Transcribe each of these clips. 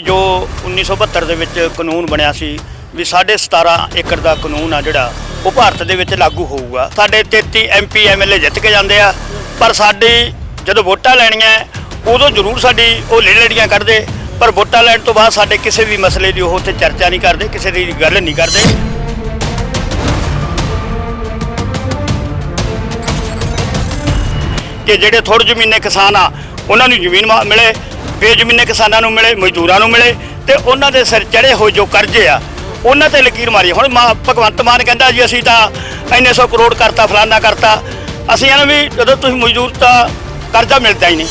ਜੋ 1972 ਦੇ ਵਿੱਚ ਕਾਨੂੰਨ ਬਣਿਆ ਸੀ ਵੀ 17.5 ਏਕੜ ਦਾ ਕਾਨੂੰਨ ਆ ਜਿਹੜਾ, ਉਹ ਭਾਰਤ ਦੇ ਵਿੱਚ ਲਾਗੂ ਹੋਊਗਾ। ਸਾਡੇ 33 ਐਮਪੀ ਐਮਐਲਏ ਜਿੱਤ ਕੇ ਜਾਂਦੇ ਆ, ਪਰ ਸਾਡੀ ਜਦੋਂ ਵੋਟਾਂ ਲੈਣੀਆਂ, ਉਦੋਂ ਜ਼ਰੂਰ ਸਾਡੀ ਉਹ ਲੇੜੀਆਂ ਕੱਢਦੇ, ਪਰ ਵੋਟਾਂ ਲੈਣ ਤੋਂ ਬਾਅਦ ਸਾਡੇ ਕਿਸੇ ਵੀ ਮਸਲੇ ਦੀ ਉਹ ਉੱਥੇ ਚਰਚਾ ਨਹੀਂ ਕਰਦੇ, ਕਿਸੇ ਦੀ ਗੱਲ ਨਹੀਂ ਕਰਦੇ। ਕਿ ਜਿਹੜੇ ਥੋੜ੍ਹੇ ਜ਼ਮੀਨੇ ਕਿਸਾਨ ਆ, ਉਹਨਾਂ ਨੂੰ ਜ਼ਮੀਨ ਮਿਲੇ ਬੇਜ਼ਮੀਨੇ ਕਿਸਾਨਾਂ ਨੂੰ ਮਿਲੇ ਮਜ਼ਦੂਰਾਂ ਨੂੰ ਮਿਲੇ ਤੇ ਉਹਨਾਂ ਦੇ ਸਿਰ ਚੜੇ ਹੋਏ ਜੋ ਕਰਜ਼ੇ ਆ ਉਹਨਾਂ ਤੇ ਲਕੀਰ ਮਾਰੀ। ਹੁਣ ਮਾ- ਭਗਵੰਤ ਮਾਨ ਕਹਿੰਦਾ ਜੀ ਅਸੀਂ ਤਾਂ ਇੰਨੇ ਸੌ ਕਰੋੜ ਕਰਤਾ ਫਲਾਨਾ ਕਰਤਾ। ਅਸੀਂ ਇਹਨਾਂ ਵੀ ਜਦੋਂ ਤੁਸੀਂ ਮਜ਼ਦੂਰ ਤਾਂ ਕਰਜ਼ਾ ਮਿਲਦਾ ਹੀ ਨਹੀਂ।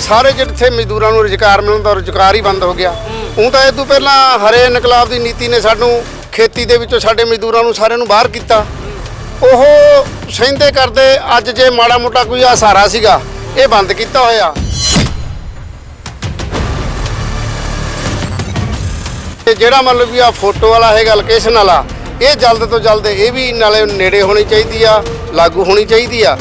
ਸਾਰੇ ਜਿੱਥੇ ਮਜ਼ਦੂਰਾਂ ਨੂੰ ਰੁਜ਼ਗਾਰ ਮਿਲਦਾ ਰੁਜ਼ਗਾਰ ਹੀ ਬੰਦ ਹੋ ਗਿਆ। ਉਹ ਤਾਂ ਇਹ ਤੋਂ ਪਹਿਲਾਂ ਹਰੇ ਇਨਕਲਾਬ ਦੀ ਨੀਤੀ ਨੇ ਸਾਨੂੰ ਖੇਤੀ ਦੇ ਵਿੱਚੋਂ ਸਾਡੇ ਮਜ਼ਦੂਰਾਂ ਨੂੰ ਸਾਰਿਆਂ ਨੂੰ ਬਾਹਰ ਕੀਤਾ। ਉਹ ਸਹਿੰਦੇ ਕਰਦੇ ਅੱਜ ਜੇ ਮਾੜਾ ਮੋਟਾ ਕੋਈ ਆ ਸਹਾਰਾ ਸੀਗਾ, ਇਹ ਬੰਦ ਕੀਤਾ ਹੋਇਆ। ਤੇ ਜਿਹੜਾ ਮਤਲਬ ਵੀ ਆ ਫੋਟੋ ਵਾਲਾ ਹੈਗਾ ਲੋਕੇਸ਼ਨ ਵਾਲਾ, ਇਹ ਜਲਦ ਤੋਂ ਜਲਦ ਇਹ ਵੀ ਨਾਲੇ ਨੇੜੇ ਹੋਣੀ ਚਾਹੀਦੀ ਆ, ਲਾਗੂ ਹੋਣੀ ਚਾਹੀਦੀ ਆ।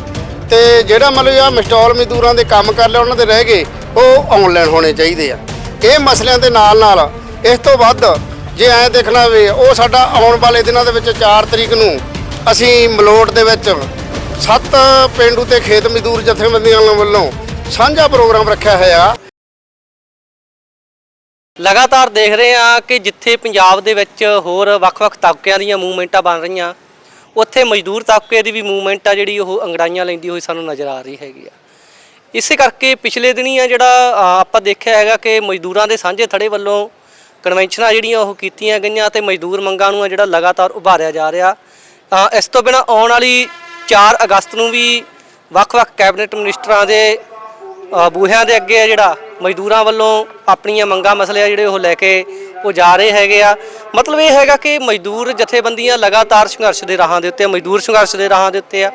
ਤੇ ਜਿਹੜਾ ਮਤਲਬ ਆ ਮਸਟਾਲ ਮਜ਼ਦੂਰਾਂ ਦੇ ਕੰਮ ਕਰ ਲਿਆ, ਉਹਨਾਂ ਦੇ ਰਹਿ ਗਏ, ਉਹ ਆਨਲਾਈਨ ਹੋਣੇ ਚਾਹੀਦੇ ਆ। ਇਹ ਮਸਲਿਆਂ ਦੇ ਨਾਲ ਨਾਲ ਇਸ ਤੋਂ ਵੱਧ ਜੇ ਐਂ ਦੇਖਣਾ ਵੇ ਉਹ ਸਾਡਾ ਆਉਣ ਵਾਲੇ ਦਿਨਾਂ ਦੇ ਵਿੱਚ 4 ਤਰੀਕ ਨੂੰ ਅਸੀਂ ਮਲੋਟ ਦੇ ਵਿੱਚ ਸੱਤ ਪਿੰਡੂ ਤੇ ਖੇਤ ਮਜ਼ਦੂਰ ਜਥੇਬੰਦੀਆਂ ਵੱਲੋਂ ਸਾਂਝਾ ਪ੍ਰੋਗਰਾਮ ਰੱਖਿਆ ਹੋਇਆ। ਲਗਾਤਾਰ ਦੇਖ ਰਹੇ ਹਾਂ ਕਿ ਜਿੱਥੇ ਪੰਜਾਬ ਦੇ ਵਿੱਚ ਹੋਰ ਵੱਖ-ਵੱਖ ਤਬਕਿਆਂ ਦੀਆਂ ਮੂਵਮੈਂਟਾਂ ਬਣ ਰਹੀਆਂ, ਉੱਥੇ ਮਜ਼ਦੂਰ ਤਬਕੇ ਦੀ ਵੀ ਮੂਵਮੈਂਟ ਆ ਜਿਹੜੀ ਉਹ ਅੰਗੜਾਈਆਂ ਲੈਂਦੀ ਹੋਈ ਸਾਨੂੰ ਨਜ਼ਰ ਆ ਰਹੀ ਹੈਗੀ ਆ। ਇਸੇ ਕਰਕੇ ਪਿਛਲੇ ਦਿਨੀ ਆ ਜਿਹੜਾ ਆਪਾਂ ਦੇਖਿਆ ਹੈਗਾ ਕਿ ਮਜ਼ਦੂਰਾਂ ਦੇ ਸਾਂਝੇ ਥੜੇ ਵੱਲੋਂ ਕਨਵੈਨਸ਼ਨਾਂ ਜਿਹੜੀਆਂ ਉਹ ਕੀਤੀਆਂ ਗਈਆਂ ਤੇ ਮਜ਼ਦੂਰ ਮੰਗਾਂ ਨੂੰ ਆ ਜਿਹੜਾ ਲਗਾਤਾਰ ਉਭਾਰਿਆ ਜਾ ਰਿਹਾ। ਇਸ ਤੋਂ ਬਿਨਾ ਆਉਣ ਵਾਲੀ 4 ਅਗਸਤ ਨੂੰ ਵੀ ਵੱਖ-ਵੱਖ ਕੈਬਨਿਟ ਮਿਨਿਸਟਰਾਂ ਦੇ ਬੂਹਿਆਂ ਦੇ ਅੱਗੇ ਜਿਹੜਾ ਮਜ਼ਦੂਰਾਂ ਵੱਲੋਂ ਆਪਣੀਆਂ ਮੰਗਾਂ ਮਸਲੇ ਆ ਜਿਹੜੇ ਉਹ ਲੈ ਕੇ ਉਹ ਜਾ ਰਹੇ ਹੈਗੇ ਆ। ਮਤਲਬ ਇਹ ਹੈਗਾ ਕਿ ਮਜ਼ਦੂਰ ਜਥੇਬੰਦੀਆਂ ਲਗਾਤਾਰ ਸੰਘਰਸ਼ ਦੇ ਰਾਹਾਂ ਦੇ ਉੱਤੇ ਆ, ਮਜ਼ਦੂਰ ਸੰਘਰਸ਼ ਦੇ ਰਾਹਾਂ ਦੇ ਉੱਤੇ ਆ।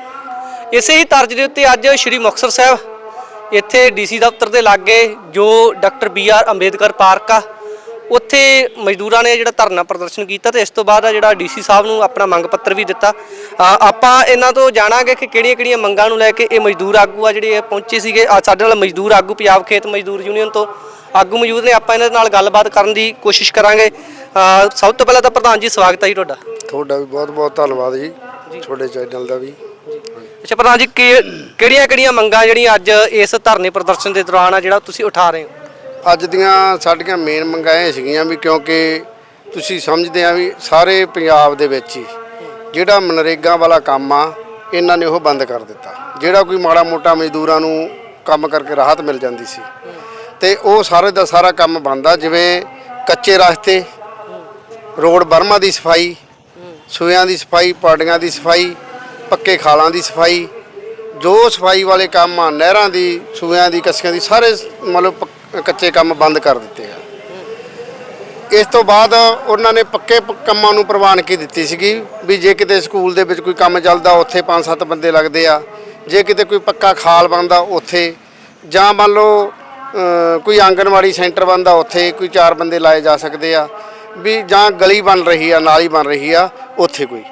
ਇਸੇ ਹੀ ਤਰਜ਼ ਦੇ ਉੱਤੇ ਅੱਜ ਸ਼੍ਰੀ ਮੁਕਤਸਰ ਸਾਹਿਬ ਇੱਥੇ ਡੀਸੀ ਦਫ਼ਤਰ ਦੇ ਲਾਗੇ ਜੋ doctor B R Ambedkar park ਆ ਉੱਥੇ ਮਜ਼ਦੂਰਾਂ ਨੇ ਜਿਹੜਾ ਧਰਨਾ ਪ੍ਰਦਰਸ਼ਨ ਕੀਤਾ ਤੇ ਇਸ ਤੋਂ ਬਾਅਦ ਆ ਜਿਹੜਾ ਡੀਸੀ ਸਾਹਿਬ ਨੂੰ ਆਪਣਾ ਮੰਗ ਪੱਤਰ ਵੀ ਦਿੱਤਾ। ਆਪਾਂ ਇਹਨਾਂ ਤੋਂ ਜਾਣਾਂਗੇ ਕਿ ਕਿਹੜੀਆਂ-ਕਿਹੜੀਆਂ ਮੰਗਾਂ ਨੂੰ ਲੈ ਕੇ ਇਹ ਮਜ਼ਦੂਰ ਆਗੂ ਆ ਜਿਹੜੇ ਇਹ ਪਹੁੰਚੇ ਸੀਗੇ। ਸਾਡੇ ਨਾਲ ਮਜ਼ਦੂਰ ਆਗੂ ਪੰਜਾਬ ਖੇਤ ਮਜ਼ਦੂਰ ਯੂਨੀਅਨ ਤੋਂ ਆਗੂ ਮੌਜੂਦ ਨੇ। ਆਪਾਂ ਇਹਨਾਂ ਨਾਲ ਗੱਲਬਾਤ ਕਰਨ ਦੀ ਕੋਸ਼ਿਸ਼ ਕਰਾਂਗੇ। ਸਭ ਤੋਂ ਪਹਿਲਾਂ ਤਾਂ ਪ੍ਰਧਾਨ ਜੀ ਸਵਾਗਤ ਹੈ ਜੀ ਤੁਹਾਡਾ। ਤੁਹਾਡਾ ਵੀ ਬਹੁਤ ਬਹੁਤ ਧੰਨਵਾਦ ਜੀ। ਤੁਹਾਡੇ ਚੈਨਲ ਦਾ ਵੀ। ਅੱਛਾ ਪ੍ਰਧਾਨ ਜੀ ਕਿਹੜੀਆਂ-ਕਿਹੜੀਆਂ ਮੰਗਾਂ ਜਿਹੜੀਆਂ ਅੱਜ ਇਸ ਧਰਨੇ ਪ੍ਰਦਰਸ਼ਨ ਦੇ ਦੌਰਾਨ ਆ ਜਿਹੜਾ ਤੁਸੀਂ ਉਠਾ ਰਹੇ ਹੋ? ਅੱਜ ਦੀਆਂ ਸਾਡੀਆਂ ਮੇਨ ਮੰਗਾਂ ਸੀਗੀਆਂ ਵੀ ਕਿਉਂਕਿ ਤੁਸੀਂ ਸਮਝਦੇ ਆ ਵੀ ਸਾਰੇ ਪੰਜਾਬ ਦੇ ਵਿੱਚ ਹੀ ਜਿਹੜਾ ਮਨਰੇਗਾ ਵਾਲਾ ਕੰਮ ਆ, ਇਹਨਾਂ ਨੇ ਉਹ ਬੰਦ ਕਰ ਦਿੱਤਾ। ਜਿਹੜਾ ਕੋਈ ਮਾੜਾ ਮੋਟਾ ਮਜ਼ਦੂਰਾਂ ਨੂੰ ਕੰਮ ਕਰਕੇ ਰਾਹਤ ਮਿਲ ਜਾਂਦੀ ਸੀ। ਤੇ ਉਹ ਸਾਰੇ ਦਾ ਸਾਰਾ ਕੰਮ ਬੰਦ ਜਿਵੇਂ ਕੱਚੇ ਰਸਤੇ, ਰੋਡ ਬਰਮਾ ਦੀ ਸਫ਼ਾਈ ਸੂਇਆਂ ਦੀ ਸਫ਼ਾਈ ਪਾੜੀਆਂ ਦੀ ਸਫ਼ਾਈ, ਪੱਕੇ ਖਾਲਾਂ ਦੀ ਸਫ਼ਾਈ, ਜੋ ਸਫ਼ਾਈ ਵਾਲੇ ਕੰਮ ਆ, ਨਹਿਰਾਂ ਦੀ ਸੂਇਆਂ ਦੀ, ਕੱਸੀਆਂ ਦੀ, ਸਾਰੇ ਮਤਲਬ ਪੱਕ- ਕੱਚੇ ਕੰਮ ਬੰਦ ਕਰ ਦਿੱਤੇ ਆ। ਇਸ ਤੋਂ ਬਾਅਦ ਉਹਨਾਂ ਨੇ ਪੱਕੇ ਕੰਮਾਂ ਨੂੰ ਪ੍ਰਵਾਨਗੀ ਦਿੱਤੀ ਸੀਗੀ ਵੀ ਜੇ ਕਿਤੇ ਸਕੂਲ ਦੇ ਵਿੱਚ ਕੋਈ ਕੰਮ ਚੱਲਦਾ, ਉੱਥੇ 5-7 ਬੰਦੇ ਲੱਗਦੇ ਆ। ਜੇ ਕਿਤੇ ਕੋਈ ਪੱਕਾ ਖਾਲ ਬਣਦਾ, ਉੱਥੇ। ਜਾਂ ਮੰਨ ਲਓ ਕੋਈ ਆਂਗਣਵਾੜੀ ਸੈਂਟਰ ਬਣਦਾ, ਉੱਥੇ ਕੋਈ ਚਾਰ ਬੰਦੇ ਲਾਏ ਜਾ ਸਕਦੇ ਆ। ਵੀ ਜਾਂ ਗਲੀ ਬਣ ਰਹੀ ਆ, ਨਾਲੀ ਬਣ ਰਹੀ ਆ, ਉੱਥੇ ਕੋਈ।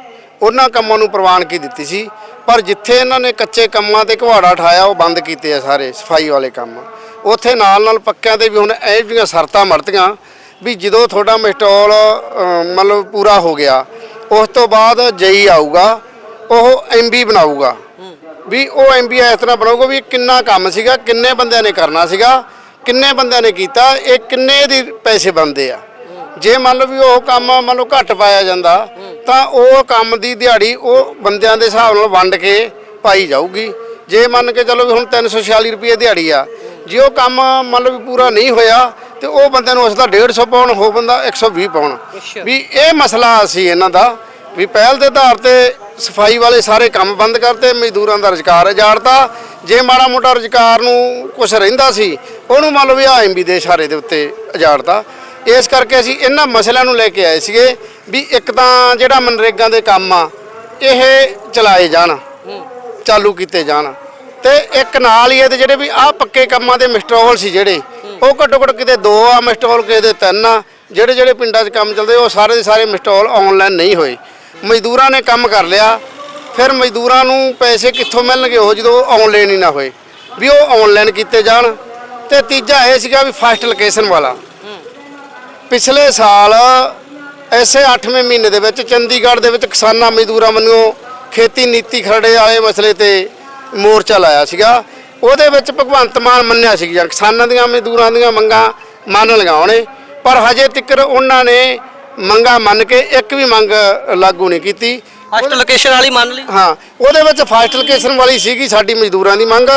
ਉਹਨਾਂ ਕੰਮਾਂ ਨੂੰ ਪ੍ਰਵਾਨਗੀ ਦਿੱਤੀ ਸੀ। ਪਰ ਜਿੱਥੇ ਇਹਨਾਂ ਨੇ ਕੱਚੇ ਕੰਮਾਂ ਤੇ ਘਵਾੜਾ ਠਾਇਆ, ਉਹ ਬੰਦ ਕੀਤੇ ਆ ਸਾਰੇ, ਸਫ਼ਾਈ ਵਾਲੇ ਕੰਮ। ਉੱਥੇ ਨਾਲ ਨਾਲ ਪੱਕਿਆਂ ਤੇ ਵੀ ਹੁਣ ਇਹ ਜਿਹੀਆਂ ਸ਼ਰਤਾਂ ਮਰਤੀਆਂ ਵੀ ਜਦੋਂ ਤੁਹਾਡਾ ਮਿਸਟੋਲ ਮਤਲਬ ਪੂਰਾ ਹੋ ਗਿਆ, ਉਸ ਤੋਂ ਬਾਅਦ ਜਈ ਆਊਗਾ, ਉਹ ਐਮਬੀ ਬਣਾਊਗਾ। ਵੀ ਉਹ ਐਮਬੀ ਇਸ ਤਰ੍ਹਾਂ ਬਣਾਊਗਾ ਵੀ ਕਿੰਨਾ ਕੰਮ ਸੀਗਾ, ਕਿੰਨੇ ਬੰਦਿਆਂ ਨੇ ਕਰਨਾ ਸੀਗਾ, ਕਿੰਨੇ ਬੰਦਿਆਂ ਨੇ ਕੀਤਾ, ਇਹ ਕਿੰਨੇ ਦੀ ਪੈਸੇ ਬਣਦੇ ਆ। ਜੇ ਮੰਨ ਲਓ ਵੀ ਉਹ ਕੰਮ ਮੰਨ ਲਓ ਘੱਟ ਪਾਇਆ ਜਾਂਦਾ, ਤਾਂ ਉਹ ਕੰਮ ਦੀ ਦਿਹਾੜੀ ਉਹ ਬੰਦਿਆਂ ਦੇ ਹਿਸਾਬ ਨਾਲ ਵੰਡ ਕੇ ਪਾਈ ਜਾਊਗੀ। ਜੇ ਮੰਨ ਕੇ ਚੱਲੋ ਵੀ ਹੁਣ 346 ਰੁਪਏ ਦਿਹਾੜੀ ਆ ਜੇ ਉਹ ਕੰਮ ਮੰਨ ਲਓ ਵੀ ਪੂਰਾ ਨਹੀਂ ਹੋਇਆ ਤੇ ਉਹ ਬੰਦੇ ਨੂੰ ਉਸ ਦਾ 150 ਪਾਉਣ ਹੋ ਬੰਦਾ 120 ਪਾਉਣ। ਵੀ ਇਹ ਮਸਲਾ ਸੀ ਇਹਨਾਂ ਦਾ ਵੀ ਪਹਿਲ ਦੇ ਆਧਾਰ ਤੇ ਸਫ਼ਾਈ ਵਾਲੇ ਸਾਰੇ ਕੰਮ ਬੰਦ ਕਰਤੇ ਮਜ਼ਦੂਰਾਂ ਦਾ ਰੁਜ਼ਗਾਰ ਉਜਾੜਤਾ। ਜੇ ਮਾੜਾ ਮੋਟਾ ਰੁਜ਼ਗਾਰ ਨੂੰ ਕੁਝ ਰਹਿੰਦਾ ਸੀ ਉਹਨੂੰ ਮੰਨ ਲਓ ਵੀ ਐਮਬੀ ਦੇ ਇਸ਼ਾਰੇ ਦੇ ਉੱਤੇ ਉਜਾੜਤਾ। ਇਸ ਕਰਕੇ ਅਸੀਂ ਇਹਨਾਂ ਮਸਲਿਆਂ ਨੂੰ ਲੈ ਕੇ ਆਏ ਸੀਗੇ ਵੀ ਇੱਕ ਤਾਂ ਜਿਹੜਾ ਮਨਰੇਗਾ ਦੇ ਕੰਮ ਆ ਇਹ ਚਲਾਏ ਜਾਣ ਚਾਲੂ ਕੀਤੇ ਜਾਣ। ਤੇ ਇੱਕ ਨਾਲ ਹੀ ਇਹਦੇ ਜਿਹੜੇ ਵੀ ਆਹ ਪੱਕੇ ਕੰਮਾਂ ਦੇ ਮਿਸਟਰੋਲ ਸੀ ਜਿਹੜੇ, ਉਹ ਘੱਟੋ ਘੱਟ ਕਿਤੇ ਦੋ ਆ ਮਿਸਟਰੋਲ ਕਿਤੇ ਦੇ, ਤਿੰਨ ਆ, ਜਿਹੜੇ ਜਿਹੜੇ ਪਿੰਡਾਂ 'ਚ ਕੰਮ ਚੱਲਦੇ, ਉਹ ਸਾਰੇ ਦੇ ਸਾਰੇ ਮਿਸਟਰੋਲ ਆਨਲਾਈਨ ਨਹੀਂ ਹੋਏ। ਮਜ਼ਦੂਰਾਂ ਨੇ ਕੰਮ ਕਰ ਲਿਆ, ਫਿਰ ਮਜ਼ਦੂਰਾਂ ਨੂੰ ਪੈਸੇ ਕਿੱਥੋਂ ਮਿਲਣਗੇ ਉਹ ਜਦੋਂ ਆਨਲਾਈਨ ਹੀ ਨਾ ਹੋਏ, ਵੀ ਉਹ ਆਨਲਾਈਨ ਕੀਤੇ ਜਾਣ। ਤੇ ਤੀਜਾ ਇਹ ਸੀਗਾ ਵੀ ਫਸਟ ਲੋਕੇਸ਼ਨ ਵਾਲਾ। ਪਿਛਲੇ ਸਾਲ ਐਸੇ 8ਵੇਂ ਮਹੀਨੇ ਦੇ ਵਿੱਚ ਚੰਡੀਗੜ੍ਹ ਦੇ ਵਿੱਚ ਕਿਸਾਨਾਂ ਮਜ਼ਦੂਰਾਂ ਵੱਲੋਂ ਖੇਤੀ ਨੀਤੀ ਖਰੜੇ ਵਾਲੇ ਮਸਲੇ ਤੇ ਮੋਰਚਾ ਲਾਇਆ ਸੀਗਾ। ਉਹਦੇ ਵਿੱਚ ਭਗਵੰਤ ਮਾਨ ਮੰਨਿਆ ਸੀ ਜਾਂ ਕਿਸਾਨਾਂ ਦੀਆਂ ਮਜ਼ਦੂਰਾਂ ਦੀਆਂ ਮੰਗਾਂ ਮੰਨ ਲਗਾਉਣੇ ਪਰ ਹਜੇ ਤੱਕ ਉਹਨਾਂ ਨੇ ਮੰਗਾਂ ਮੰਨ ਕੇ ਇੱਕ ਵੀ ਮੰਗ ਲਾਗੂ ਨਹੀਂ ਕੀਤੀ। ਫਸਟ ਲੋਕੇਸ਼ਨ ਵਾਲੀ ਮੰਨ ਲਈ? ਹਾਂ ਉਹਦੇ ਵਿੱਚ ਫਾਸਟ ਲੋਕੇਸ਼ਨ ਵਾਲੀ ਸੀਗੀ ਸਾਡੀ ਮਜ਼ਦੂਰਾਂ ਦੀ ਮੰਗ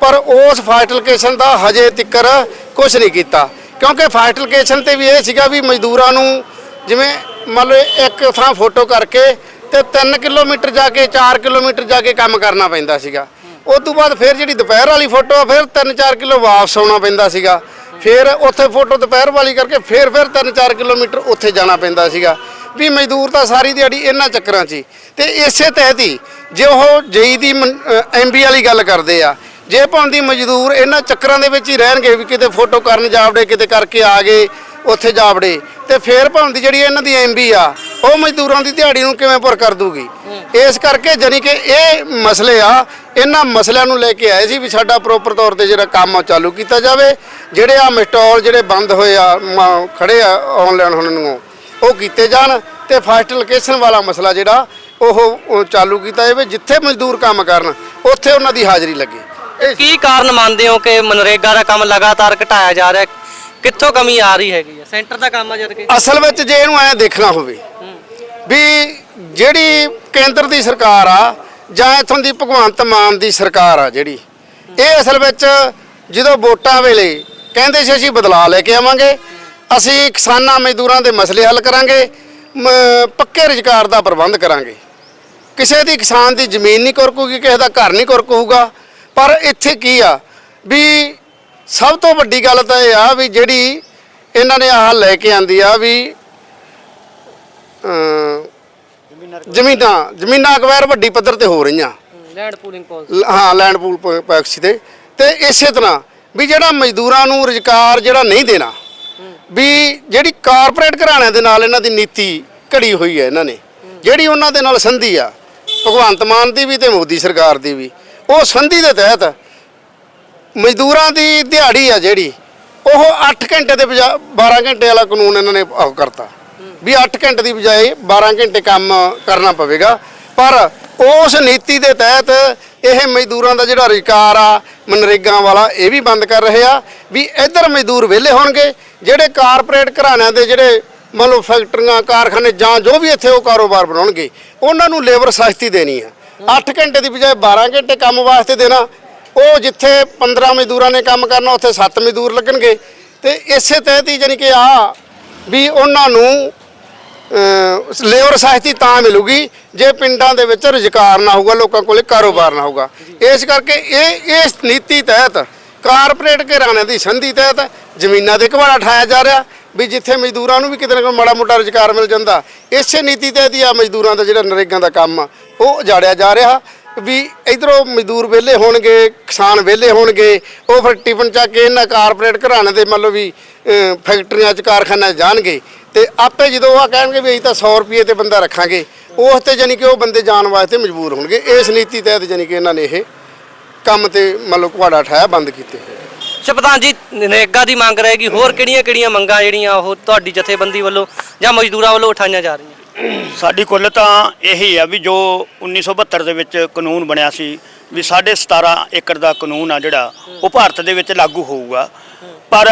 ਪਰ ਉਸ ਫਾਸਟ ਲੋਕੇਸ਼ਨ ਦਾ ਹਜੇ ਤੱਕਰ ਕੁਝ ਨਹੀਂ ਕੀਤਾ। ਕਿਉਂਕਿ ਫਾਸਟ ਲੋਕੇਸ਼ਨ ਤੇ ਵੀ ਇਹ ਸੀਗਾ ਵੀ ਮਜ਼ਦੂਰਾਂ ਨੂੰ ਜਿਵੇਂ ਮੰਨ ਲਓ ਇੱਕ ਥਾਂ ਫੋਟੋ ਕਰਕੇ ਤੇ 3 ਕਿਲੋਮੀਟਰ ਜਾ ਕੇ 4 ਕਿਲੋਮੀਟਰ ਜਾ ਕੇ ਕੰਮ ਕਰਨਾ ਪੈਂਦਾ ਸੀਗਾ। ਉਸ ਤੋਂ ਬਾਅਦ ਫਿਰ ਜਿਹੜੀ ਦੁਪਹਿਰ ਵਾਲੀ ਫੋਟੋ ਆ ਫਿਰ 3-4 ਕਿਲੋ ਵਾਪਸ ਆਉਣਾ ਪੈਂਦਾ ਸੀਗਾ। ਫਿਰ ਉੱਥੇ ਫੋਟੋ ਦੁਪਹਿਰ ਵਾਲੀ ਕਰਕੇ ਫਿਰ ਫਿਰ 3-4 ਕਿਲੋਮੀਟਰ ਉੱਥੇ ਜਾਣਾ ਪੈਂਦਾ ਸੀਗਾ। ਵੀ ਮਜ਼ਦੂਰ ਤਾਂ ਸਾਰੀ ਦਿਹਾੜੀ ਇਹਨਾਂ ਚੱਕਰਾਂ 'ਚ ਹੀ। ਤੇ ਇਸੇ ਤਹਿਤ ਹੀ ਜੇ ਉਹ ਜਈ ਦੀ ਐਮਬੀ ਵਾਲੀ ਗੱਲ ਕਰਦੇ ਆ ਜੇ ਭਾਂਦੀ ਮਜ਼ਦੂਰ ਇਹਨਾਂ ਚੱਕਰਾਂ ਦੇ ਵਿੱਚ ਹੀ ਰਹਿਣਗੇ ਵੀ ਕਿਤੇ ਫੋਟੋ ਕਰਨ ਜਾਵੜੇ ਕਿਤੇ ਕਰਕੇ ਆ ਗਏ ਉੱਥੇ ਜਾਵੜੇ ਤੇ ਫੇਰ ਭਾਂਦੀ ਜਿਹੜੀ ਇਹਨਾਂ ਦੀ ਐਮਬੀ ਆ ਉਹ ਮਜ਼ਦੂਰਾਂ ਦੀ ਦਿਹਾੜੀ ਨੂੰ ਕਿਵੇਂ ਪੁਰ ਕਰ ਦੂਗੀ? ਇਸ ਕਰਕੇ ਜਾਨੀ ਕਿ ਇਹ ਮਸਲੇ ਆ ਇਹਨਾਂ ਮਸਲਿਆਂ ਨੂੰ ਲੈ ਕੇ ਆਏ ਸੀ ਵੀ ਸਾਡਾ ਪ੍ਰੋਪਰ ਤੌਰ ਤੇ ਜਿਹੜਾ ਕੰਮ ਆ ਚਾਲੂ ਕੀਤਾ ਜਾਵੇ। ਜਿਹੜੇ ਆ ਮਿਸਟੋਲ ਜਿਹੜੇ ਬੰਦ ਹੋਏ ਆ ਖੜੇ ਆ ਆਨਲਾਈਨ ਹੁਣ ਨੂੰ ਉਹ ਕੀਤੇ ਜਾਣ ਤੇ ਫਾਸਟ ਲੋਕੇਸ਼ਨ ਵਾਲਾ ਮਸਲਾ ਜਿਹੜਾ ਉਹ ਚਾਲੂ ਕੀਤਾ ਜਾਵੇ ਜਿੱਥੇ ਮਜ਼ਦੂਰ ਕੰਮ ਕਰਨ ਉੱਥੇ ਉਹਨਾਂ ਦੀ ਹਾਜ਼ਰੀ ਲੱਗੇ। ਕੀ ਕਾਰਨ ਮੰਨਦੇ ਹੋ ਕਿ ਮਨਰੇਗਾ ਦਾ ਕੰਮ ਲਗਾਤਾਰ ਘਟਾਇਆ ਜਾ ਰਿਹਾ? ਕਿੱਥੋਂ ਕਮੀ ਆ ਰਹੀ ਹੈਗੀ ਹੈ? ਸੈਂਟਰ ਦਾ ਕੰਮ ਆ ਜਦ ਕਿ? ਅਸਲ ਵਿੱਚ ਜੇ ਇਹਨੂੰ ਐ ਦੇਖਣਾ ਹੋਵੇ ਵੀ ਜਿਹੜੀ ਕੇਂਦਰ ਦੀ ਸਰਕਾਰ ਆ ਜਾਂ ਇਥੋਂ ਦੀ ਭਗਵੰਤ ਮਾਨ ਦੀ ਸਰਕਾਰ ਆ ਜਿਹੜੀ। ਇਹ ਅਸਲ ਵਿੱਚ ਜਦੋਂ ਵੋਟਾਂ ਵੇਲੇ ਕਹਿੰਦੇ ਸੀ ਅਸੀਂ ਬਦਲਾਅ ਲੈ ਕੇ ਆਵਾਂਗੇ, ਅਸੀਂ ਕਿਸਾਨਾਂ ਮਜ਼ਦੂਰਾਂ ਦੇ ਮਸਲੇ ਹੱਲ ਕਰਾਂਗੇ, ਮ- ਪੱਕੇ ਰੁਜ਼ਗਾਰ ਦਾ ਪ੍ਰਬੰਧ ਕਰਾਂਗੇ। ਕਿਸੇ ਦੀ ਕਿਸਾਨ ਦੀ ਜ਼ਮੀਨ ਨਹੀਂ ਕੁਰਕੂਗੀ, ਕਿਸੇ ਦਾ ਘਰ ਨਹੀਂ ਕੁਰਕੂਗਾ। ਪਰ ਇੱਥੇ ਕੀ ਆ ਵੀ ਸਭ ਤੋਂ ਵੱਡੀ ਗੱਲ ਤਾਂ ਇਹ ਆ ਵੀ ਜਿਹੜੀ ਇਹਨਾਂ ਨੇ ਆਹ ਲੈ ਕੇ ਆਂਦੀ ਆ ਵੀ ਜ਼ਮੀਨਾਂ ਜ਼ਮੀਨਾਂ ਅਕਵਾਇਰ ਵੱਡੀ ਪੱਧਰ ਤੇ ਹੋ ਰਹੀਆਂ। ਲੈਂਡ ਪੂਲਿੰਗ ਪਾਲਿਸੀ ਹਾਂ ਲੈਂਡ ਪੂਲ ਪ- ਪੈਕਸੀ ਤੇ। ਤੇ ਇਸੇ ਤਰ੍ਹਾਂ ਵੀ ਜਿਹੜਾ ਮਜ਼ਦੂਰਾਂ ਨੂੰ ਰੁਜ਼ਗਾਰ ਜਿਹੜਾ ਨਹੀਂ ਦੇਣਾ ਵੀ ਜਿਹੜੀ ਕਾਰਪੋਰੇਟ ਘਰਾਣਿਆਂ ਦੇ ਨਾਲ ਇਹਨਾਂ ਦੀ ਨੀਤੀ ਘੜੀ ਹੋਈ ਹੈ ਇਹਨਾਂ ਨੇ ਜਿਹੜੀ ਉਹਨਾਂ ਦੇ ਨਾਲ ਸੰਧੀ ਆ ਭਗਵੰਤ ਮਾਨ ਦੀ ਵੀ ਤੇ ਮੋਦੀ ਸਰਕਾਰ ਦੀ ਵੀ ਉਹ ਸੰਧੀ ਦੇ ਤਹਿਤ ਮਜ਼ਦੂਰਾਂ ਦੀ ਦਿਹਾੜੀ ਆ ਜਿਹੜੀ ਉਹ 8 ਘੰਟੇ ਦੇ ਬਜਾ 12 ਘੰਟੇ ਵਾਲਾ ਕਾਨੂੰਨ ਇਹਨਾਂ ਨੇ ਉਹ ਕਰਤਾ। ਵੀ 8 ਘੰਟੇ ਦੀ ਬਜਾਏ 12 ਘੰਟੇ ਕੰਮ ਕਰਨਾ ਪਵੇਗਾ। ਪਰ ਉਸ ਨੀਤੀ ਦੇ ਤਹਿਤ ਇਹ ਮਜ਼ਦੂਰਾਂ ਦਾ ਜਿਹੜਾ ਰੁਜ਼ਗਾਰ ਆ, ਮਨਰੇਗਾ ਵਾਲਾ, ਇਹ ਵੀ ਬੰਦ ਕਰ ਰਹੇ ਆ ਵੀ ਇੱਧਰ ਮਜ਼ਦੂਰ ਵਿਹਲੇ ਹੋਣਗੇ, ਜਿਹੜੇ ਕਾਰਪੋਰੇਟ ਘਰਾਣਿਆਂ ਦੇ ਜਿਹੜੇ ਮੰਨ ਲਓ ਫੈਕਟਰੀਆਂ, ਕਾਰਖਾਨੇ ਜਾਂ ਜੋ ਵੀ ਇੱਥੇ ਉਹ ਕਾਰੋਬਾਰ ਬਣਾਉਣਗੇ, ਉਹਨਾਂ ਨੂੰ ਲੇਬਰ ਸਸਤੀ ਦੇਣੀ ਆ। 8 ਘੰਟੇ ਦੀ ਬਜਾਏ 12 ਘੰਟੇ ਕੰਮ ਵਾਸਤੇ ਦੇਣਾ, ਉਹ ਜਿੱਥੇ 15 ਮਜ਼ਦੂਰਾਂ ਨੇ ਕੰਮ ਕਰਨਾ, ਉੱਥੇ 7 ਮਜ਼ਦੂਰ ਲੱਗਣਗੇ। ਤੇ ਇਸੇ ਤਹਿਤ ਹੀ ਜਾਨੀ ਕਿ ਆ ਵੀ ਉਹਨਾਂ ਨੂੰ ਲੇਬਰ ਸਹਾਇਤੀ ਤਾਂ ਮਿਲੂਗੀ ਜੇ ਪਿੰਡਾਂ ਦੇ ਵਿੱਚ ਰੁਜ਼ਗਾਰ ਨਾ ਹੋਊਗਾ, ਲੋਕਾਂ ਕੋਲੇ ਕਾਰੋਬਾਰ ਨਾ ਹੋਊਗਾ। ਇਸ ਕਰਕੇ ਇਹ, ਇਸ ਨੀਤੀ ਤਹਿਤ ਕਾਰਪੋਰੇਟ ਘਰਾਣਿਆਂ ਦੀ ਸੰਧੀ ਤਹਿਤ ਜ਼ਮੀਨਾਂ ਦੇ ਘਵਾੜਾ ਠਾਇਆ ਜਾ ਰਿਹਾ, ਵੀ ਜਿੱਥੇ ਮਜ਼ਦੂਰਾਂ ਨੂੰ ਵੀ ਕਿਤੇ ਨਾ ਕਿਤੇ ਮਾੜਾ ਮੋਟਾ ਰੁਜ਼ਗਾਰ ਮਿਲ ਜਾਂਦਾ। ਇਸੇ ਨੀਤੀ ਤਹਿਤ ਹੀ ਆ ਮਜ਼ਦੂਰਾਂ ਦਾ ਜਿਹੜਾ ਨਰੇਗਾ ਦਾ ਕੰਮ ਆ, ਉਹ ਉਜਾੜਿਆ ਜਾ ਰਿਹਾ, ਵੀ ਇਧਰੋਂ ਮਜ਼ਦੂਰ ਵਿਹਲੇ ਹੋਣਗੇ, ਕਿਸਾਨ ਵਿਹਲੇ ਹੋਣਗੇ, ਉਹ ਫਿਰ ਟਿਫਨ ਚੱਕ ਕੇ ਇਹਨਾਂ ਕਾਰਪੋਰੇਟ ਘਰਾਣੇ ਦੇ ਮੰਨ ਲਓ ਵੀ ਫੈਕਟਰੀਆਂ 'ਚ, ਕਾਰਖਾਨਿਆਂ 'ਚ ਜਾਣਗੇ। ਤੇ ਆਪੇ ਜਦੋਂ ਉਹ ਕਹਿਣਗੇ ਵੀ ਅਸੀਂ ਤਾਂ 100 ਰੁਪਏ ਤੇ ਬੰਦਾ ਰੱਖਾਂਗੇ ਉਸ ਤੇ ਜਾਨੀ ਕਿ ਉਹ ਬੰਦੇ ਜਾਣ ਵਾਸਤੇ ਮਜਬੂਰ ਹੋਣਗੇ। ਇਸ ਨੀਤੀ ਤਹਿਤ ਜਾਨੀ ਕਿ ਇਹਨਾਂ ਨੇ ਇਹ ਕੰਮ ਤੇ ਮੰਨ ਲਓ ਘਵਾੜਾ ਠਾਇਆ ਬੰਦ ਕੀਤੇ ਹੋਏ ਆ। ਸ਼ਪਤਾਂ ਜੀ ਨਰੇਗਾ ਦੀ ਮੰਗ ਰਹੇਗੀ ਹੋਰ ਕਿਹੜੀਆਂ ਕਿਹੜੀਆਂ ਮੰਗਾਂ ਜਿਹੜੀਆਂ ਉਹ ਤੁਹਾਡੀ ਜਥੇਬੰਦੀ ਵੱਲੋਂ ਜਾਂ ਮਜ਼ਦੂਰਾਂ ਵੱਲੋਂ ਉਠਾਈਆਂ ਜਾ ਰਹੀਆਂ? ਸਾਡੀ ਕੁੱਲ ਤਾਂ ਇਹੀ ਆ ਵੀ ਜੋ 1972 ਦੇ ਵਿੱਚ ਕਾਨੂੰਨ ਬਣਿਆ ਸੀ ਵੀ 17.5 ਏਕੜ ਦਾ ਕਾਨੂੰਨ ਆ ਜਿਹੜਾ ਉਹ ਭਾਰਤ ਦੇ ਵਿੱਚ ਲਾਗੂ ਹੋਊਗਾ। ਪਰ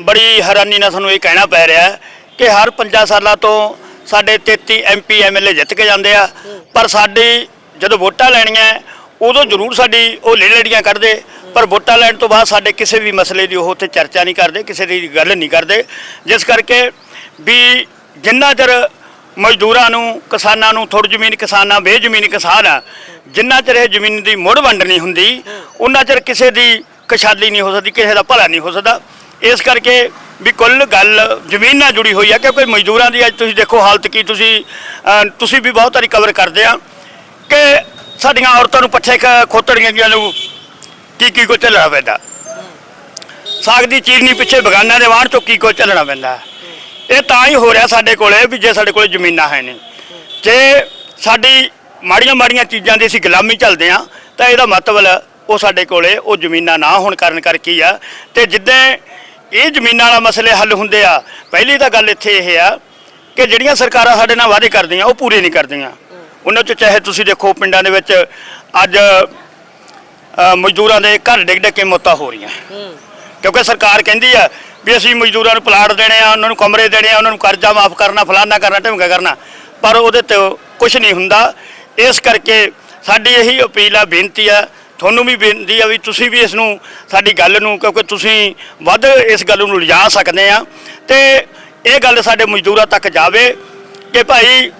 ਬੜੀ ਹੈਰਾਨੀ ਨਾਲ ਸਾਨੂੰ ਇਹ ਕਹਿਣਾ ਪੈ ਰਿਹਾ ਹੈ ਕਿ ਹਰ 5 ਸਾਲਾਂ ਤੋਂ ਸਾਡੇ 33 ਐਮਪੀ ਐਮਐਲਏ ਜਿੱਤ ਕੇ ਜਾਂਦੇ ਆ। ਪਰ ਸਾਡੀ ਜਦੋਂ ਵੋਟਾਂ ਲੈਣੀਆਂ ਉਦੋਂ ਜ਼ਰੂਰ ਸਾਡੀ ਉਹ ਲੇੜੀਆਂ ਕੱਢਦੇ। ਪਰ ਵੋਟਾਂ ਲੈਣ ਤੋਂ ਬਾਅਦ ਸਾਡੇ ਕਿਸੇ ਵੀ ਮਸਲੇ ਦੀ ਉਹ ਉੱਥੇ ਚਰਚਾ ਨਹੀਂ ਕਰਦੇ ਕਿਸੇ ਦੀ ਗੱਲ ਨਹੀਂ ਕਰਦੇ। ਜਿਸ ਕਰਕੇ ਵੀ ਜਿੰਨਾ ਚਿਰ ਮਜ਼ਦੂਰਾਂ ਨੂੰ ਕਿਸਾਨਾਂ ਨੂੰ ਥੋੜੀ ਜ਼ਮੀਨ ਕਿਸਾਨਾਂ ਬੇਜ਼ਮੀਨ ਕਿਸਾਨ ਆ ਜਿੰਨਾ ਚਿਰ ਇਹ ਜ਼ਮੀਨ ਦੀ ਮੁੱਢ ਵੰਡ ਨਹੀਂ ਹੁੰਦੀ ਉਹਨਾਂ ਚਿਰ ਕਿਸੇ ਦੀ ਕਸ਼ਾਲੀ ਨਹੀਂ ਹੋ ਸਕਦੀ ਕਿਸੇ ਦਾ ਭਲਾ ਨਹੀਂ ਹੋ ਸਕਦਾ। ਇਸ ਕਰਕੇ ਵੀ ਕੁੱਲ ਗੱਲ ਜ਼ਮੀਨ ਨਾਲ ਜੁੜੀ ਹੋਈ ਆ ਕਿਉਂਕਿ ਮਜ਼ਦੂਰਾਂ ਦੀ ਅੱਜ ਤੁਸੀਂ ਦੇਖੋ ਹਾਲਤ ਕੀ, ਤੁਸੀਂ ਤੁਸੀਂ ਵੀ ਬਹੁਤ ਵਾਰੀ ਕਵਰ ਕਰਦੇ ਆ ਕਿ ਸਾਡੀਆਂ ਔਰਤਾਂ ਨੂੰ ਪੱਠੇ ਖੋਤੜੀਆਂ ਗੀਆਂ ਨੂੰ ਕੀ ਕੀ ਕੋ ਚੱਲਣਾ ਪੈਂਦਾ। ਸਾਗ ਦੀ ਚੀਰਨੀ ਪਿੱਛੇ ਬਗਾਨਾਂ ਦੇ ਵਾਹਣ ਚੋਂ ਕੀ ਕੋ ਚੱਲਣਾ ਪੈਂਦਾ। ਇਹ ਤਾਂ ਹੀ ਹੋ ਰਿਹਾ ਸਾਡੇ ਕੋਲੇ ਵੀ ਜੇ ਸਾਡੇ ਕੋਲੇ ਜ਼ਮੀਨਾਂ ਹੈ ਨਹੀਂ। ਜੇ ਸਾਡੀ ਮਾੜੀਆਂ ਮਾੜੀਆਂ ਚੀਜ਼ਾਂ ਦੀ ਅਸੀਂ ਗੁਲਾਮੀ ਚੱਲਦੇ ਆ, ਤਾਂ ਇਹਦਾ ਮਤਲਬ ਉਹ ਸਾਡੇ ਕੋਲੇ ਉਹ ਜ਼ਮੀਨਾਂ ਨਾ ਹੋਣ ਕਾਰਨ ਕਰਕੇ ਆ। ਤੇ ਜਿੱਦਾਂ ਇਹ ਜ਼ਮੀਨਾਂ ਵਾਲਾ ਮਸਲੇ ਹੱਲ ਹੁੰਦੇ ਆ। ਪਹਿਲੀ ਤਾਂ ਗੱਲ ਇੱਥੇ ਇਹ ਆ ਕਿ ਜਿਹੜੀਆਂ ਸਰਕਾਰਾਂ ਸਾਡੇ ਨਾਲ ਵਾਅਦੇ ਕਰਦੀਆਂ, ਉਹ ਪੂਰੇ ਨਹੀਂ ਕਰਦੀਆਂ। ਉਹਨਾਂ 'ਚ ਚਾਹੇ ਤੁਸੀਂ ਦੇਖੋ ਪਿੰਡਾਂ ਦੇ ਵਿੱਚ ਅੱਜ ਮਜ਼ਦੂਰਾਂ ਦੇ ਘਰ ਡਿੱਗ ਡਿੱਗ ਕੇ ਮੌਤਾਂ ਹੋ ਰਹੀਆਂ। ਕਿਉਂਕਿ ਸਰਕਾਰ ਕਹਿੰਦੀ ਆ ਵੀ ਅਸੀਂ ਮਜ਼ਦੂਰਾਂ ਨੂੰ ਪਲਾਟ ਦੇਣੇ ਆ, ਉਹਨਾਂ ਨੂੰ ਕਮਰੇ ਦੇਣੇ ਆ, ਉਹਨਾਂ ਨੂੰ ਕਰਜ਼ਾ ਮਾਫ ਕਰਨਾ, ਫਲਾਨਾ ਕਰਨਾ, ਢਿਮਕਾ ਕਰਨਾ। ਪਰ ਉਹਦੇ ਤੇ ਕੁਝ ਨਹੀਂ ਹੁੰਦਾ। ਇਸ ਕਰਕੇ ਸਾਡੀ ਇਹੀ ਅਪੀਲ ਆ, ਬੇਨਤੀ ਆ ਤੁਹਾਨੂੰ ਵੀ ਬੇਨਤੀ ਆ ਵੀ ਤੁਸੀਂ ਵੀ ਇਸ ਨੂੰ, ਸਾਡੀ ਗੱਲ ਨੂੰ, ਕਿਉਂਕਿ ਤੁਸੀਂ ਵੱਧ ਇਸ ਗੱਲ ਨੂੰ ਲਿਜਾ ਸਕਦੇ ਆ। ਤੇ ਇਹ ਗੱਲ ਸਾਡੇ ਮਜ਼ਦੂਰਾਂ ਤੱਕ ਜਾਵੇ ਕਿ ਭਾਈ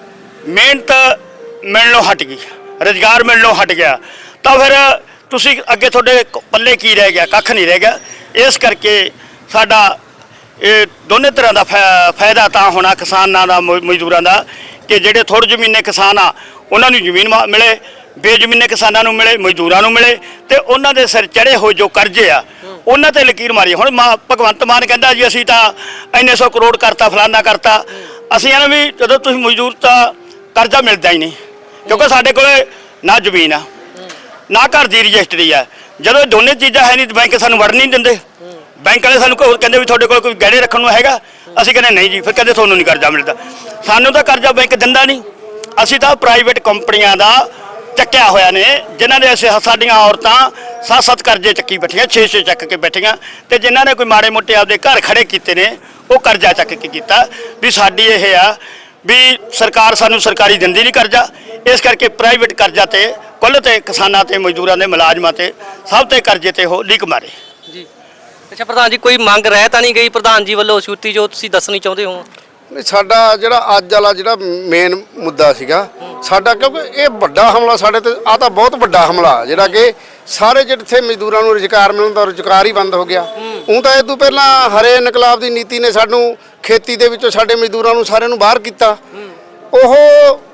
ਮਿਹਨਤ ਮਿਲਣੋਂ ਹਟ ਗਈ, ਰੁਜ਼ਗਾਰ ਮਿਲਣੋਂ ਹਟ ਗਿਆ। ਤਾਂ ਫਿਰ ਤੁਸੀਂ ਅੱਗੇ ਤੁਹਾਡੇ ਪੱਲੇ ਕੀ ਰਹਿ ਗਿਆ, ਕੱਖ ਨਹੀਂ ਰਹਿ ਗਿਆ। ਇਸ ਕਰਕੇ ਸਾਡਾ ਇਹ ਦੋਨੇ ਤਰ੍ਹਾਂ ਦਾ ਫਾ- ਫਾਇਦਾ ਤਾਂ ਹੋਣਾ ਕਿਸਾਨਾਂ ਦਾ ਮਜ਼ਦੂਰਾਂ ਦਾ, ਕਿ ਜਿਹੜੇ ਥੋੜ੍ਹੇ ਜ਼ਮੀਨੇ ਕਿਸਾਨ ਆ, ਉਹਨਾਂ ਨੂੰ ਜ਼ਮੀਨ ਮਾ- ਮਿਲੇ। ਬੇਜ਼ਮੀਨੇ ਕਿਸਾਨਾਂ ਨੂੰ ਮਿਲੇ, ਮਜ਼ਦੂਰਾਂ ਨੂੰ ਮਿਲੇ ਤੇ ਉਹਨਾਂ ਦੇ ਸਿਰ ਚੜੇ ਹੋਏ ਜੋ ਕਰਜ਼ੇ ਆ, ਉਹਨਾਂ ਤੇ ਲਕੀਰ ਮਾਰੀ। ਹੁਣ ਮਾ- ਭਗਵੰਤ ਮਾਨ ਕਹਿੰਦਾ ਜੀ, ਅਸੀਂ ਤਾਂ ਇੰਨੇ ਸੌ ਕਰੋੜ ਕਰਤਾ, ਫਲਾਨਾ ਕਰਤਾ। ਅਸੀਂ ਇਹਨਾਂ ਵੀ ਜਦੋਂ ਤੁਸੀਂ ਮਜ਼ਦੂਰ ਤਾਂ ਕਰਜ਼ਾ ਮਿਲਦਾ ਹੀ ਨਹੀਂ, ਕਿਉਂਕਿ ਸਾਡੇ ਕੋਲੇ ਨਾ ਜ਼ਮੀਨ ਆ, ਨਾ ਘਰ ਦੀ ਰਜਿਸਟਰੀ ਆ। ਜਦੋਂ ਇਹ ਦੋਨੇ ਚੀਜ਼ਾਂ ਹੈ ਨਹੀਂ ਤਾਂ ਬੈਂਕ ਸਾਨੂੰ ਵੜ ਨਹੀਂ ਦਿੰਦੇ। ਬੈਂਕ ਵਾਲੇ ਸਾਨੂੰ ਕੋਈ ਕਹਿੰਦੇ ਵੀ ਤੁਹਾਡੇ ਕੋਲ ਕੋਈ ਗਹਿਣੇ ਰੱਖਣ ਨੂੰ ਹੈਗਾ? ਅਸੀਂ ਕਹਿੰਦੇ ਨਹੀਂ ਜੀ, ਫਿਰ ਕਹਿੰਦੇ ਤੁਹਾਨੂੰ ਨਹੀਂ ਕਰਜ਼ਾ ਮਿਲਦਾ। ਸਾਨੂੰ ਤਾਂ ਕਰਜ਼ਾ ਬੈਂਕ ਦਿੰਦਾ ਨਹੀਂ। ਅਸੀਂ ਤਾਂ ਪ੍ਰਾਈਵੇਟ ਕੰਪਨੀਆਂ ਦਾ ਚੱਕਿਆ ਹੋਇਆ ਨੇ, ਜਿਨ੍ਹਾਂ ਨੇ ਅਸੀਂ ਸਾਡੀਆਂ ਔਰਤਾਂ ਸੱਤ ਸੱਤ ਕਰਜ਼ੇ ਚੱਕੀ ਬੈਠੀਆਂ 6-6 ਚੱਕ ਕੇ ਬੈਠੀਆਂ ਤੇ ਜਿਨ੍ਹਾਂ ਨੇ ਕੋਈ ਮਾੜੇ ਮੋਟੇ ਆਪਦੇ ਘਰ ਖੜੇ ਕੀਤੇ ਨੇ, ਉਹ ਕਰਜ਼ਾ ਚੱਕ ਕੇ ਕੀਤਾ। ਵੀ ਸਾਡੀ ਇਹ ਆ ਵੀ ਸਰਕਾਰ ਸਾਨੂੰ ਸਰਕਾਰੀ ਦਿੰਦੀ ਨਹੀਂ ਕਰਜ਼ਾ, ਇਸ ਕਰਕੇ ਪ੍ਰਾਈਵੇਟ ਕਰਜ਼ਾ ਤੇ, ਕੁੱਲ ਤੇ ਕਿਸਾਨਾਂ ਤੇ, ਮਜ਼ਦੂਰਾਂ ਦੇ ਮੁਲਾਜ਼ਮਾਂ ਤੇ ਸਭ ਤੇ ਕਰਜ਼ੇ ਤੇ ਉਹ ਲੀਕ ਮਾਰੇ। ਜੀ। ਅੱਛਾ, ਪ੍ਰਧਾਨ ਜੀ, ਕੋਈ ਮੰਗ ਰਹਿ ਤਾਂ ਨਹੀਂ ਗਈ? ਪ੍ਰਧਾਨ ਜੀ ਵੱਲੋਂ ਛੁੱਟੀ ਜੋ ਤੁਸੀਂ ਦੱਸਣੀ ਚਾਹੁੰਦੇ ਹੋ? ਵੀ ਸਾਡਾ ਜਿਹੜਾ ਅੱਜ ਵਾਲਾ ਜਿਹੜਾ ਮੇਨ ਮੁੱਦਾ ਸੀਗਾ ਸਾਡਾ ਕਿਉਂਕਿ ਇਹ ਵੱਡਾ ਹਮਲਾ ਸਾਡੇ ਤੇ ਆ ਤਾਂ ਬਹੁਤ ਵੱਡਾ ਹਮਲਾ ਜਿਹੜਾ ਕਿ ਸਾਰੇ ਜਿੱਥੇ ਮਜ਼ਦੂਰਾਂ ਨੂੰ ਰੁਜ਼ਗਾਰ ਮਿਲਦਾ ਰੁਜ਼ਗਾਰ ਹੀ ਬੰਦ ਹੋ ਗਿਆ। ਉਹ ਤਾਂ ਇਹ ਤੋਂ ਪਹਿਲਾਂ ਹਰੇ ਇਨਕਲਾਬ ਦੀ ਨੀਤੀ ਨੇ ਸਾਨੂੰ ਖੇਤੀ ਦੇ ਵਿੱਚੋਂ ਸਾਡੇ ਮਜ਼ਦੂਰਾਂ ਨੂੰ ਸਾਰਿਆਂ ਨੂੰ ਬਾਹਰ ਕੀਤਾ। ਉਹ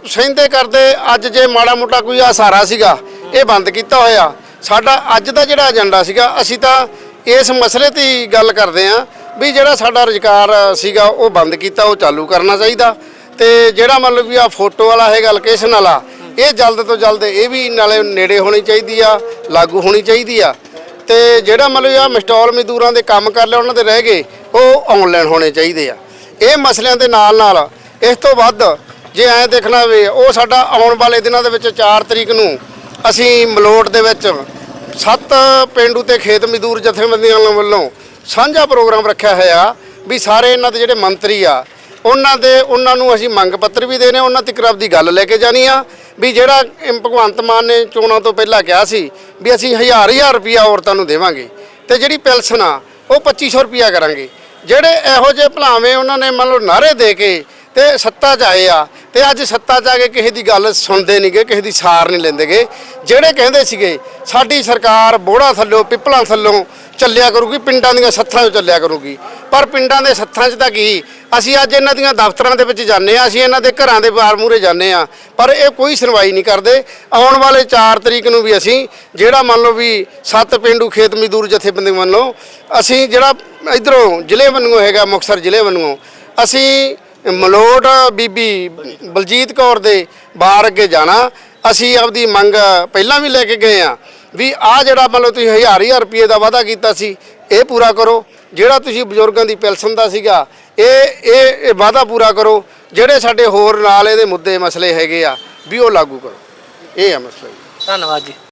ਸਹਿੰਦੇ ਕਰਦੇ ਅੱਜ ਜੇ ਮਾੜਾ ਮੋਟਾ ਕੋਈ ਆਸਾਰਾ ਸੀਗਾ ਇਹ ਬੰਦ ਕੀਤਾ ਹੋਇਆ। ਸਾਡਾ ਅੱਜ ਦਾ ਜਿਹੜਾ ਏਜੰਡਾ ਸੀਗਾ ਅਸੀਂ ਤਾਂ ਇਸ ਮਸਲੇ ਤੇ ਹੀ ਗੱਲ ਕਰਦੇ ਆਂ ਵੀ ਜਿਹੜਾ ਸਾਡਾ ਰੁਜ਼ਗਾਰ ਸੀਗਾ ਉਹ ਬੰਦ ਕੀਤਾ, ਉਹ ਚਾਲੂ ਕਰਨਾ ਚਾਹੀਦਾ। ਤੇ ਜਿਹੜਾ ਮਤਲਬ ਵੀ ਆ ਫੋਟੋ ਵਾਲਾ ਹੈਗਾ ਲੋਕੇਸ਼ਨ ਵਾਲਾ, ਇਹ ਜਲਦ ਤੋਂ ਜਲਦ ਇਹ ਵੀ ਨਾਲੇ ਨੇੜੇ ਹੋਣੀ ਚਾਹੀਦੀ ਆ, ਲਾਗੂ ਹੋਣੀ ਚਾਹੀਦੀ ਆ। ਤੇ ਜਿਹੜਾ ਮਤਲਬ ਆ ਮਸਟਾਲ ਮਜ਼ਦੂਰਾਂ ਦੇ ਕੰਮ ਕਰ ਲਿਆ ਉਹਨਾਂ ਦੇ ਰਹਿ ਗਏ, ਉਹ ਆਨਲਾਈਨ ਹੋਣੇ ਚਾਹੀਦੇ ਆ। ਇਹ ਮਸਲਿਆਂ ਦੇ ਨਾਲ ਨਾਲ ਇਸ ਤੋਂ ਵੱਧ ਜੇ ਐਂ ਦੇਖਣਾ ਵੇ ਉਹ ਸਾਡਾ ਆਉਣ ਵਾਲੇ ਦਿਨਾਂ ਦੇ ਵਿੱਚ 4 ਤਰੀਕ ਨੂੰ ਅਸੀਂ ਮਲੋਟ ਦੇ ਵਿੱਚ ਸੱਤ ਪਿੰਡੂ ਤੇ ਖੇਤ ਮਜ਼ਦੂਰ ਜਥੇਬੰਦੀਆਂ ਵੱਲੋਂ ਸਾਂਝਾ ਪ੍ਰੋਗਰਾਮ ਰੱਖਿਆ ਹੋਇਆ ਵੀ ਸਾਰੇ ਇਹਨਾਂ ਦੇ ਜਿਹੜੇ ਮੰਤਰੀ ਆ, ਉਹਨਾਂ ਦੇ, ਉਹਨਾਂ ਨੂੰ ਅਸੀਂ ਮੰਗ ਪੱਤਰ ਵੀ ਦੇਣੇ, ਉਹਨਾਂ ਤੱਕ ਦੀ ਗੱਲ ਲੈ ਕੇ ਜਾਣੀ ਆ, ਵੀ ਜਿਹੜਾ ਭਗਵੰਤ ਮਾਨ ਨੇ ਚੋਣਾਂ ਤੋਂ ਪਹਿਲਾਂ ਕਿਹਾ ਸੀ ਵੀ ਅਸੀਂ ਹਜ਼ਾਰ ਹਜ਼ਾਰ ਰੁਪਈਆ ਔਰਤਾਂ ਨੂੰ ਦੇਵਾਂਗੇ ਤੇ ਜਿਹੜੀ ਪੈਨਸ਼ਨ ਆ ਉਹ 2500 ਰੁਪਈਆ ਕਰਾਂਗੇ। ਜਿਹੜੇ ਇਹੋ ਜਿਹੇ ਭਲਾਵੇਂ ਉਹਨਾਂ ਨੇ ਮੰਨ ਲਓ ਨਾਰੇ ਦੇ ਕੇ ਤੇ ਸੱਤਾ 'ਚ ਆਏ ਆ ਤੇ ਅੱਜ ਸੱਤਾ 'ਚ ਆ ਕੇ ਕਿਸੇ ਦੀ ਗੱਲ ਸੁਣਦੇ ਨਹੀਂਗੇ ਕਿਸੇ ਦੀ ਸਾਰ ਨਹੀਂ ਲੈਂਦੇਗੇ। ਜਿਹੜੇ ਕਹਿੰਦੇ ਸੀਗੇ, ਸਾਡੀ ਸਰਕਾਰ ਬੋੜਾ ਥੱਲੋਂ, ਪਿੱਪਲਾਂ ਥੱਲੋਂ ਚੱਲਿਆ ਕਰੂਗੀ, ਪਿੰਡਾਂ ਦੀਆਂ ਸੱਥਾਂ 'ਚ ਚੱਲਿਆ ਕਰੂਗੀ। ਪਰ ਪਿੰਡਾਂ ਦੇ ਸੱਥਾਂ 'ਚ ਤਾਂ ਕੀ? ਅਸੀਂ ਅੱਜ ਇਹਨਾਂ ਦੀਆਂ ਦਫ਼ਤਰਾਂ ਦੇ ਵਿੱਚ ਜਾਂਦੇ ਆ ਅਸੀਂ ਇਹਨਾਂ ਦੇ ਘਰਾਂ ਦੇ ਬਾਹਰ ਮੂਹਰੇ ਜਾਂਦੇ ਆ ਪਰ ਇਹ ਕੋਈ ਸੁਣਵਾਈ ਨਹੀਂ ਕਰਦੇ। ਆਉਣ ਵਾਲੇ 4 ਤਰੀਕ ਨੂੰ ਵੀ ਅਸੀਂ ਜਿਹੜਾ ਮੰਨ ਲਓ ਵੀ ਸੱਤ ਪਿੰਡੂ ਖੇਤ ਮਜ਼ਦੂਰ ਜਥੇਬੰਦੀ ਵੱਲੋਂ ਅਸੀਂ ਜਿਹੜਾ ਇਧਰੋਂ ਜ਼ਿਲ੍ਹੇ ਵੱਲੋਂ ਹੈਗਾ, ਮੁਕਤਸਰ ਜ਼ਿਲ੍ਹੇ ਵੱਲੋਂ, ਅਸੀਂ ਮਲੋਟ ਬੀਬੀ ਬਲਜੀਤ ਕੌਰ ਦੇ ਬਾਹਰ ਅੱਗੇ ਜਾਣਾ। ਅਸੀਂ ਆਪਦੀ ਮੰਗ ਪਹਿਲਾਂ ਵੀ ਲੈ ਕੇ ਗਏ ਆ ਵੀ ਆ ਜਿਹੜਾ ਮਤਲਬ ਤੁਸੀਂ ਹਜ਼ਾਰ ਹਜ਼ਾਰ ਰੁਪਏ ਦਾ ਵਾਅਦਾ ਕੀਤਾ ਸੀ, ਇਹ ਪੂਰਾ ਕਰੋ। ਜਿਹੜਾ ਤੁਸੀਂ ਬਜ਼ੁਰਗਾਂ ਦੀ ਪੈਨਸ਼ਨ ਦਾ ਸੀਗਾ, ਇਹ ਇਹ ਇਹ ਵਾਅਦਾ ਪੂਰਾ ਕਰੋ। ਜਿਹੜੇ ਸਾਡੇ ਹੋਰ ਨਾਲ ਇਹਦੇ ਮੁੱਦੇ ਮਸਲੇ ਹੈਗੇ ਆ, ਵੀ ਉਹ ਲਾਗੂ ਕਰੋ। ਇਹ ਆ ਮਸਲਾ ਜੀ। ਧੰਨਵਾਦ ਜੀ।